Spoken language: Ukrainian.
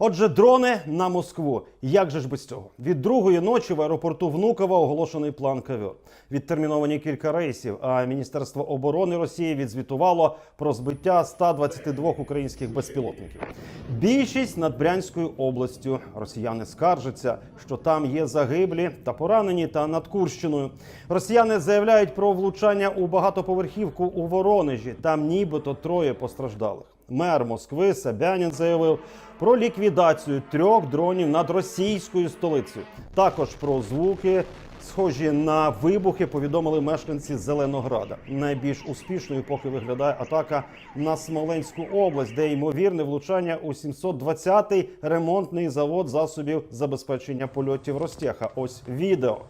Отже, дрони на Москву. Як же ж без цього? Від другої ночі в аеропорту Внуково оголошений план ковер. Відтерміновані кілька рейсів. А Міністерство оборони Росії відзвітувало про збиття 122 українських безпілотників. Більшість над Брянською областю. Росіяни скаржаться, що там є загиблі та поранені, та над Курщиною. Росіяни заявляють про влучання у багатоповерхівку у Воронежі. Там нібито троє постраждалих. Мер Москви Собянін заявив про ліквідацію трьох дронів над російською столицею. Також про звуки, схожі на вибухи, повідомили мешканці Зеленограда. Найбільш успішною поки виглядає атака на Смоленську область, де ймовірне влучання у 720-й ремонтний завод засобів забезпечення польотів Ростеха. Ось відео.